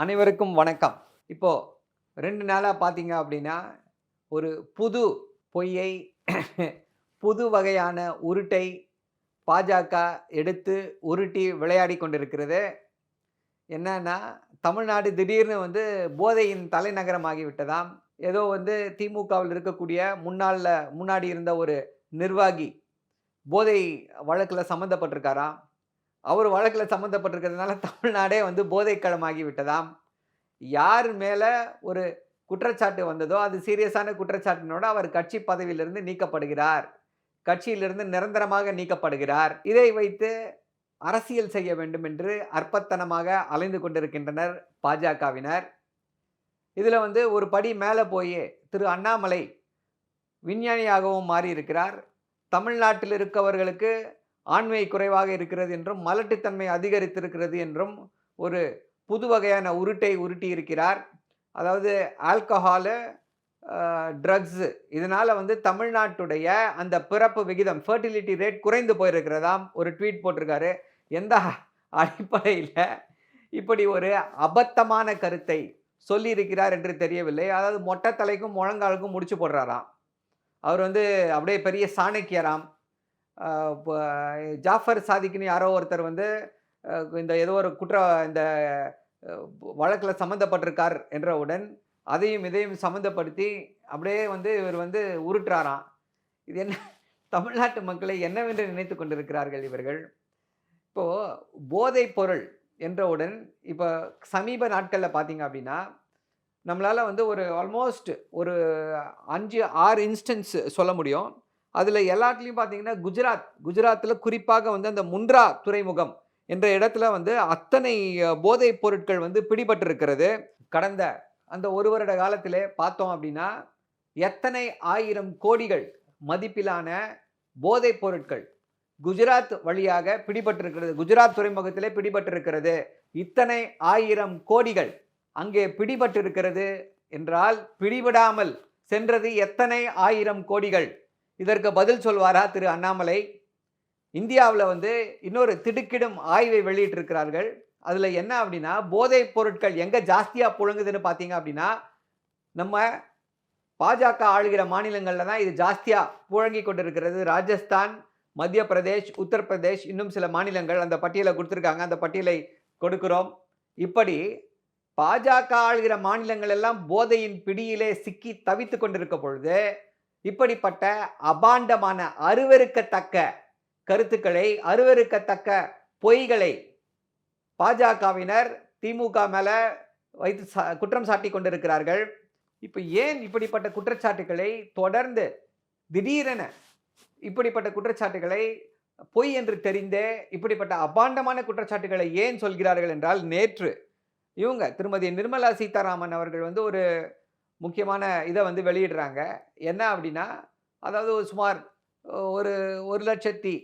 அனைவருக்கும் வணக்கம். இப்போது ரெண்டு நாளாக பார்த்தீங்க அப்படின்னா ஒரு புது பொய்யை புது வகையான உருட்டை பாஜக எடுத்து உருட்டி விளையாடி கொண்டிருக்கிறது. என்னன்னா தமிழ்நாடு திடீர்னு வந்து போதையின் தலைநகரமாகிவிட்டதாம் ஏதோ வந்து திமுகவில் இருக்கக்கூடிய முன்னாளில் முன்னாடி இருந்த ஒரு நிர்வாகி போதை வழக்கில் சம்மந்தப்பட்டிருக்காராம் அவர் வழக்கில் சம்மந்தப்பட்டிருக்கிறதுனால தமிழ்நாடே வந்து போதைக்களமாகி விட்டதாம். யார் மேலே ஒரு குற்றச்சாட்டு வந்ததோ அது சீரியஸான குற்றச்சாட்டினோட அவர் கட்சி பதவியிலிருந்து நீக்கப்படுகிறார். கட்சியிலிருந்து நிரந்தரமாக நீக்கப்படுகிறார். இதை வைத்து அரசியல் செய்ய வேண்டும் என்று அற்பத்தனமாக அலைந்து கொண்டிருக்கின்றனர் பாஜகவினர். இதில் வந்து ஒரு படி மேலே போய் திரு அண்ணாமலை விஞ்ஞானியாகவும் மாறி இருக்கிறார் தமிழ்நாட்டில் இருக்கவர்களுக்கு ஆண்மை குறைவாக இருக்கிறது என்றும் மலட்டுத்தன்மை அதிகரித்திருக்கிறது என்றும் ஒரு புது வகையான உருட்டை உருட்டி இருக்கிறார் அதாவது ஆல்கஹாலு ட்ரக்ஸு இதனால் வந்து தமிழ்நாட்டுடைய அந்த பிறப்பு விகிதம் ஃபர்டிலிட்டி ரேட் குறைந்து போயிருக்கிறதாம் ஒரு ட்வீட் போட்டிருக்காரு. எந்த அடிப்படையில் இப்படி ஒரு அபத்தமான கருத்தை சொல்லியிருக்கிறார் என்று தெரியவில்லை. அதாவது மொட்டை தலைக்கும் முழங்காலுக்கும் முடிச்சு போடுறாராம். அவர் வந்து அப்படியே பெரிய சாணக்கியராம். ஜாஃபர் சாதிக்குன்னு யாரோ ஒருத்தர் வந்து இந்த ஏதோ ஒரு குற்ற இந்த வழக்கில் சம்மந்தப்பட்டிருக்கார் என்றவுடன் அதையும் இதையும் சம்மந்தப்படுத்தி அப்படியே வந்து இவர் வந்து உருட்டுறாராம். இது என்ன தமிழ்நாட்டு மக்களை என்னவென்று நினைத்து கொண்டிருக்கிறார்கள் இவர்கள்? இப்போது போதைப் பொருள் என்றவுடன் இப்போ சமீப நாட்களில் பார்த்தீங்க அப்படின்னா நம்மளால் வந்து ஒரு ஆல்மோஸ்ட் ஒரு அஞ்சு ஆறு இன்ஸ்டன்ஸ் சொல்ல முடியும். அதில் எல்லாத்துலேயும் பார்த்தீங்கன்னா குஜராத். குஜராத்தில் குறிப்பாக வந்து அந்த முந்த்ரா துறைமுகம் என்ற இடத்துல வந்து அத்தனை போதைப் பொருட்கள் வந்து பிடிபட்டிருக்கிறது. கடந்த அந்த ஒரு வருட காலத்திலே பார்த்தோம் அப்படின்னா எத்தனை ஆயிரம் கோடிகள் மதிப்பிலான போதைப் பொருட்கள் குஜராத் வழியாக பிடிபட்டிருக்கிறது குஜராத் துறைமுகத்திலே பிடிபட்டிருக்கிறது. இத்தனை ஆயிரம் கோடிகள் அங்கே பிடிபட்டிருக்கிறது என்றால் பிடிபடாமல் சென்றது எத்தனை ஆயிரம் கோடிகள்? இதற்கு பதில் சொல்வாரா திரு அண்ணாமலை? இந்தியாவில் வந்து இன்னொரு திடுக்கிடும் ஆய்வை வெளியிட்டிருக்கிறார்கள். அதில் என்ன அப்படின்னா போதைப் பொருட்கள் எங்கே ஜாஸ்தியாக புழங்குதுன்னு பார்த்தீங்க அப்படின்னா நம்ம பாஜக ஆளுகிற மாநிலங்களில் தான் இது ஜாஸ்தியாக புழங்கி கொண்டிருக்கிறது. ராஜஸ்தான் மத்திய பிரதேஷ் உத்தரப்பிரதேஷ் இன்னும் சில மாநிலங்கள் அந்த பட்டியலை கொடுத்துருக்காங்க. அந்த பட்டியலை கொடுக்கிறோம். இப்படி பாஜக ஆளுகிற மாநிலங்கள் எல்லாம் போதையின் பிடியிலே சிக்கி தவித்து கொண்டிருக்க பொழுது இப்படிப்பட்ட அபாண்டமான அருவருக்கத்தக்க கருத்துக்களை அருவருக்கத்தக்க பொய்களை பாஜகவினர் திமுக மேலே வைத்து சா- குற்றம் சாட்டி கொண்டிருக்கிறார்கள். இப்போ ஏன் இப்படிப்பட்ட குற்றச்சாட்டுகளை தொடர்ந்து திடீரென இப்படிப்பட்ட குற்றச்சாட்டுகளை பொய் என்று தெரிந்தே இப்படிப்பட்ட அபாண்டமான குற்றச்சாட்டுகளை ஏன் சொல்கிறார்கள் என்றால் நேற்று இவங்க திருமதி நிர்மலா சீதாராமன் அவர்கள் வந்து ஒரு முக்கியமான இதை வந்து வெளியிடுறாங்க. என்ன அப்படின்னா அதாவது சுமார் ஒரு ஒரு லட்சத்தி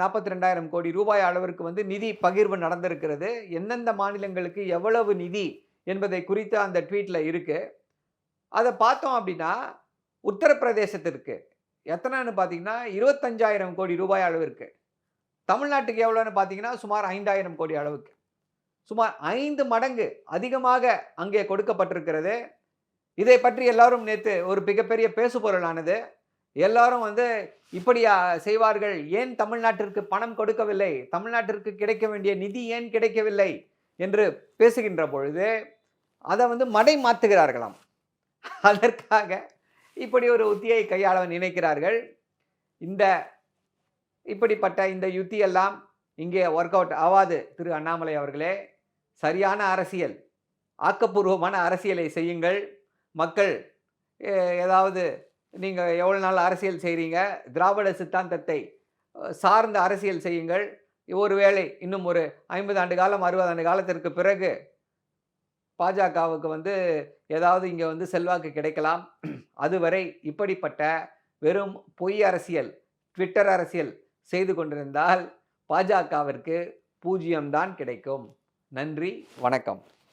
நாற்பத்தி ரெண்டாயிரம் கோடி ரூபாய் அளவிற்கு வந்து நிதி பகிர்வு நடந்திருக்கிறது. எந்தெந்த மாநிலங்களுக்கு எவ்வளவு நிதி என்பதை குறித்து அந்த ட்வீட்டில் இருக்குது அதை பார்த்தோம் அப்படின்னா உத்தரப்பிரதேசத்திற்கு எத்தனைன்னு பார்த்தீங்கன்னா இருபத்தஞ்சாயிரம் கோடி ரூபாய் அளவிற்கு. தமிழ்நாட்டுக்கு எவ்வளோன்னு பார்த்தீங்கன்னா சுமார் ஐந்தாயிரம் கோடி அளவுக்கு. சுமார் ஐந்து மடங்கு அதிகமாக அங்கே கொடுக்கப்பட்டிருக்கிறது. இதை பற்றி எல்லாரும் நேற்று ஒரு மிகப்பெரிய பேசுபொருளானது. எல்லாரும் வந்து இப்படியா செய்வார்கள்? ஏன் தமிழ்நாட்டிற்கு பணம் கொடுக்கவில்லை? தமிழ்நாட்டிற்கு கிடைக்க வேண்டிய நிதி ஏன் கிடைக்கவில்லை? என்று பேசுகின்ற பொழுது அதை வந்து மடை மாற்றுகிறார்களாம் அதற்காக இப்படி ஒரு உத்தியை கையாள நினைக்கிறார்கள். இந்த இப்படிப்பட்ட இந்த யுத்தியெல்லாம் இங்கே ஒர்க் அவுட் ஆகாது திரு அண்ணாமலை அவர்களே. சரியான அரசியல். ஆக்கப்பூர்வமான அரசியலை செய்யுங்கள். மக்கள் ஏதாவது நீங்கள் எவ்வளோ நாள் அரசியல் செய்கிறீங்க திராவிட சித்தாந்தத்தை சார்ந்த அரசியல் செய்யுங்கள். ஒருவேளை இன்னும் ஒரு ஐம்பது ஆண்டு காலம் அறுபது ஆண்டு காலத்திற்கு பிறகு பாஜகவுக்கு வந்து ஏதாவது இங்கே வந்து செல்வாக்கு கிடைக்கலாம். அதுவரை இப்படிப்பட்ட வெறும் பொய் அரசியல் ட்விட்டர் அரசியல் செய்து கொண்டிருந்தால் பாஜகவிற்கு பூஜ்ஜியம்தான் கிடைக்கும். நன்றி வணக்கம்.